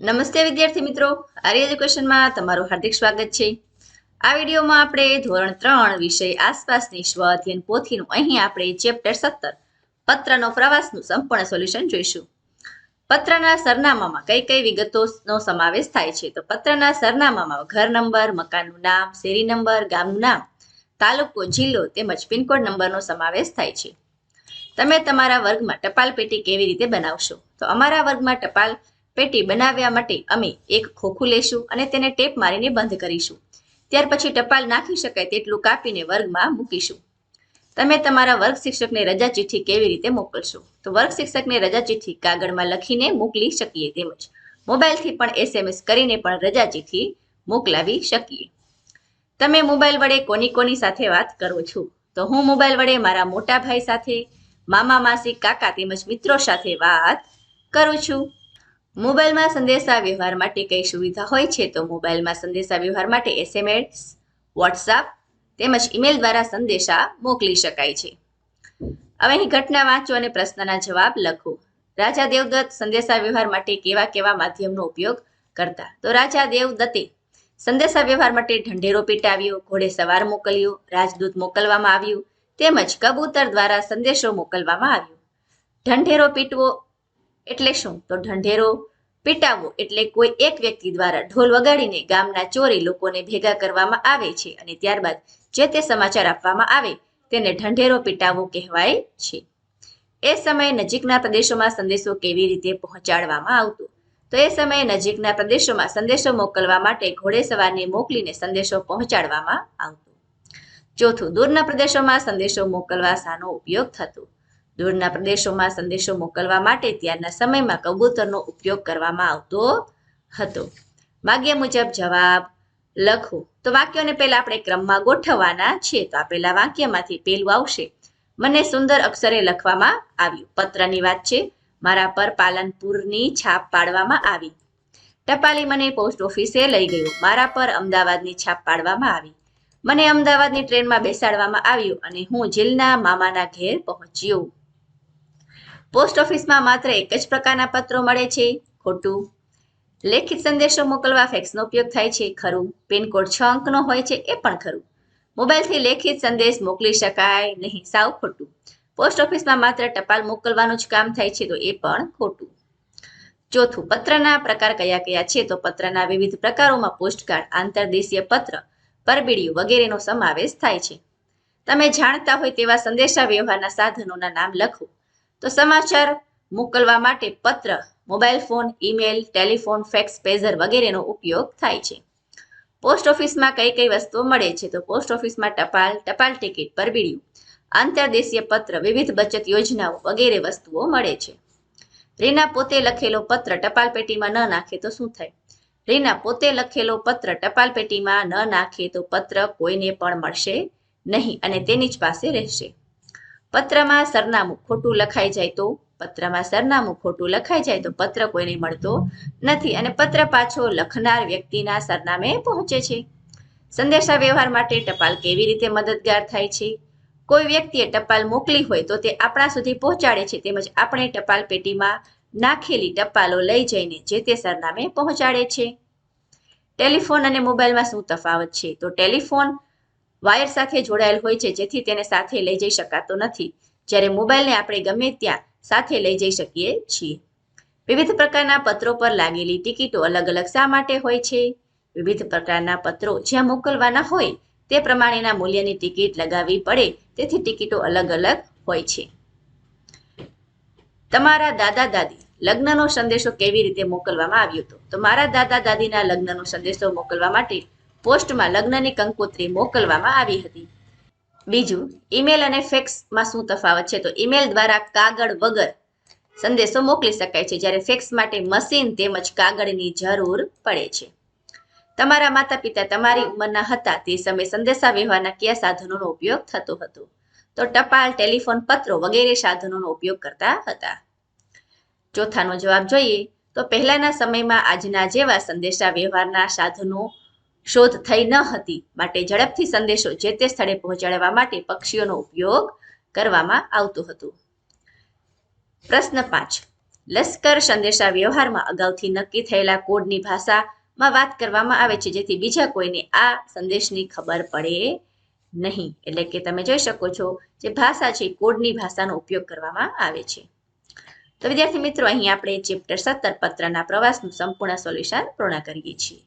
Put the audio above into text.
નમસ્તે વિદ્યાર્થી મિત્રો. આર્ય એજ્યુકેશનમાં તમારું હાર્દિક સ્વાગત છે. આ વિડીયોમાં આપણે ધોરણ ત્રણ વિષય આસપાસની સ્વ અધ્યયન પોથીનું અહીં આપણે ચેપ્ટર સત્તર, પત્રનો પ્રવાસનું સંપૂર્ણ સોલ્યુશન જોઈશું. પત્રના સરનામામાં કઈ કઈ વિગતોનો સમાવેશ થાય છે? તો પત્રના સરનામામાં ઘર નંબર, મકાનનું નામ, શેરી નંબર, ગામનું નામ, તાલુકો, જિલ્લો તેમજ પિનકોડ નંબરનો સમાવેશ થાય છે. તમે તમારા વર્ગમાં ટપાલ પેટી કેવી રીતે બનાવશો? તો અમારા વર્ગમાં ટપાલ પેટી બનાવ્યા માટે અમે એક ખોખું લેશું અને તેને ટેપ મારીને બંધ કરીશું. ત્યાર પછી ટપાલ નાખી શકાય તેટલું કાપીને વર્ગમાં મૂકીશું. તમે તમારા વર્ગ શિક્ષકને રજા ચિઠ્ઠી કેવી રીતે મોકલશો? તો વર્ગ શિક્ષકને રજા ચિઠ્ઠી કાગળમાં લખીને મોકલી શકીએ તેમજ મોબાઈલથી પણ એસએમએસ કરીને પણ રજા ચિઠ્ઠી મોકલાવી શકીએ. તમે મોબાઈલ વડે કોની કોની સાથે વાત કરો છો? તો હું મોબાઈલ વડે મારા મોટા ભાઈ સાથે, મામા, માસી, કાકા તેમજ મિત્રો સાથે વાત કરું છું. મોબાઈલમાં સંદેશા વ્યવહાર માટે કઈ સુવિધા હોય છે તો મોબાઈલમાં સંદેશા વ્યવહાર માટે એસએમએસ વોટ્સઅપ તેમજ ઈમેલ દ્વારા સંદેશા મોકલી શકાય છે. હવે અહીં ઘટના વાંચો અને પ્રશ્નના જવાબ લખો. રાજા દેવદત્ત સંદેશા વ્યવહાર માટે કેવા કેવા માધ્યમનો ઉપયોગ કરતા? તો રાજા દેવદત્તે સંદેશા વ્યવહાર માટે ઢંઢેરો પીટાવ્યો, ઘોડે સવાર મોકલ્યો, રાજદૂત મોકલવામાં આવ્યું તેમજ કબૂતર દ્વારા સંદેશો મોકલવામાં આવ્યો. ઢંઢેરો પીટવો એટલે શું? તો ઢંઢેરો પીટાવવો એટલે કોઈ એક વ્યક્તિ દ્વારા ઢોલ વગાડીને ગામના ચોરી લોકોને ભેગા કરવામાં આવે છે અને ત્યારબાદ જે તે સમાચાર આપવામાં આવે તેને ઢંઢેરો પીટાવવો કહેવાય છે. એ સમયે નજીકના પ્રદેશોમાં સંદેશો કેવી રીતે પહોંચાડવામાં આવતો? તો એ સમયે નજીકના પ્રદેશોમાં સંદેશો મોકલવા માટે ઘોડેસવારને મોકલીને સંદેશો પહોંચાડવામાં આવતો. ચોથું, દૂરના પ્રદેશોમાં સંદેશો મોકલવા શાનો ઉપયોગ થતો? દૂરના પ્રદેશોમાં સંદેશો મોકલવા માટે ત્યારના સમયમાં કબૂતરનો ઉપયોગ કરવામાં આવતો હતો. માગ્યા મુજબ જવાબ લખો. તો વાક્યોને પહેલા આપણે ક્રમમાં ગોઠવવાના છે તો આપેલા વાક્યમાંથી પહેલું આવશે. મને સુંદર અક્ષરે લખવામાં આવ્યું. પત્રની વાત છે. મારા પર પાલનપુરની છાપ પાડવામાં આવી. ટપાલી મને પોસ્ટ ઓફિસે લઈ ગયો. મારા પર અમદાવાદની છાપ પાડવામાં આવી. મને અમદાવાદની ટ્રેનમાં બેસાડવામાં આવ્યું અને હું જીલના મામાના ઘેર પહોંચ્યો. પોસ્ટ ઓફિસમાં માત્ર એક જ પ્રકારના પત્રો મળે છે, ખોટું. લેખિત સંદેશો મોકલવા ફેક્સનો ઉપયોગ થાય છે, ખરું. પિનકોડ છ અંકનો હોય છે, એ પણ ખરું. મોબાઈલથી લેખિત સંદેશ મોકલી શકાય નહીં, સાવ ખોટું. પોસ્ટ ઓફિસમાં માત્ર ટપાલ મોકલવાનું જ કામ થાય છે, તો એ પણ ખોટું. ચોથું, પત્રના પ્રકાર કયા કયા છે, તો પત્રના વિવિધ પ્રકારોમાં પોસ્ટકાર્ડ, આંતરદેશીય પત્ર, પરબીડિયું વગેરેનો સમાવેશ થાય છે. તમે જાણતા હોય તેવા સંદેશા વ્યવહારના સાધનોના નામ લખો. તો સમાચાર મોકલવા માટે પત્ર, mobile phone, email, telephone, fax, pager વગેરેનો ઉપયોગ થાય છે. પોસ્ટ ઓફિસમાં કઈ કઈ વસ્તુઓ મળે છે તો પોસ્ટ ઓફિસમાં ટપાલ ટપાલ ટિકિટ પરબીડિયું આંતરદેશીય પત્ર, વિવિધ બચત યોજનાઓ વગેરે વસ્તુઓ મળે છે. રીના પોતે લખેલો પત્ર ટપાલ પેટીમાં ન નાખે તો શું થાય? રીના પોતે લખેલો પત્ર ટપાલ પેટીમાં ન નાખે તો પત્ર કોઈને પણ મળશે નહીં અને તેની જ પાસે રહેશે. પત્રમાં સરનામું ખોટું લખાઈ જાય તો? પત્રમાં સરનામું ખોટું લખાઈ જાય તો પત્ર કોઈને મળતો નથી અને પત્ર પાછો લખનાર વ્યક્તિના સરનામે પહોંચે છે. સંદેશા વ્યવહાર માટે ટપાલ કેવી રીતે મદદગાર થાય છે? કોઈ વ્યક્તિએ ટપાલ મોકલી હોય તો તે આપણા સુધી પહોંચાડે છે તેમજ આપણે ટપાલ પેટીમાં નાખેલી ટપાલો લઈ જઈને જે તે સરનામે પહોંચાડે છે. ટેલિફોન અને મોબાઈલમાં શું તફાવત છે? તો ટેલિફોન વાયર સાથે જોડાયેલ હોય છે, જેથી તેને સાથે લઈ જઈ શકાતો નથી. જ્યારે મોબાઈલને આપણે ગમે ત્યાં સાથે લઈ જઈ શકીએ છીએ. વિવિધ પ્રકારના પત્રો પર લાગેલી ટિકિટો અલગ અલગ શા માટે હોય છે? વિવિધ પ્રકારના પત્રો જ્યાં મોકલવાના હોય, તે પ્રમાણેના મૂલ્યની ટિકિટ લગાવવી પડે, તેથી ટિકિટો અલગ અલગ હોય છે. તમારા દાદા દાદી, લગ્નનો સંદેશો કેવી રીતે મોકલવામાં આવ્યો હતો? તો મારા દાદા દાદીના લગ્નનો સંદેશો મોકલવા માટે પોસ્ટમાં લગ્નની કંકોત્રી મોકલવામાં આવી હતી. બીજું, ઈમેલ અને ફેક્સમાં શું તફાવત છે? તો ઈમેલ દ્વારા કાગળ વગર સંદેશો મોકલી શકાય છે, જ્યારે ફેક્સ માટે મશીન તેમજ કાગળની જરૂર પડે છે. તમારા માતા પિતા તમારી ઉંમરના હતા, તે સમયે સંદેશા વ્યવહારના કયા સાધનોનો ઉપયોગ થતો હતો? તો ટપાલ, ટેલિફોન પત્રો વગેરે સાધનોનો ઉપયોગ કરતા હતા. ચોથાનો જવાબ જોઈએ તો પહેલાના સમયમાં આજના જેવા સંદેશા વ્યવહારના સાધનો શોધ થઈ ન હતી. માટે ઝડપથી સંદેશો જે તે સ્થળે પહોંચાડવા માટે પક્ષીઓનો ઉપયોગ કરવામાં આવતો હતો. પ્રશ્ન પાંચ. લશ્કર સંદેશા વ્યવહારમાં અગાઉથી નક્કી થયેલા કોડની ભાષામાં વાત કરવામાં આવે છે, જેથી બીજા કોઈને આ સંદેશની ખબર પડે નહીં. એટલે કે તમે જોઈ શકો છો જે ભાષા છે કોડની ભાષાનો ઉપયોગ કરવામાં આવે છે. તો વિદ્યાર્થી મિત્રો, અહીં આપણે ચેપ્ટર સત્તર પત્રના પ્રવાસનું સંપૂર્ણ સોલ્યુશન પૂર્ણ કરીએ છીએ.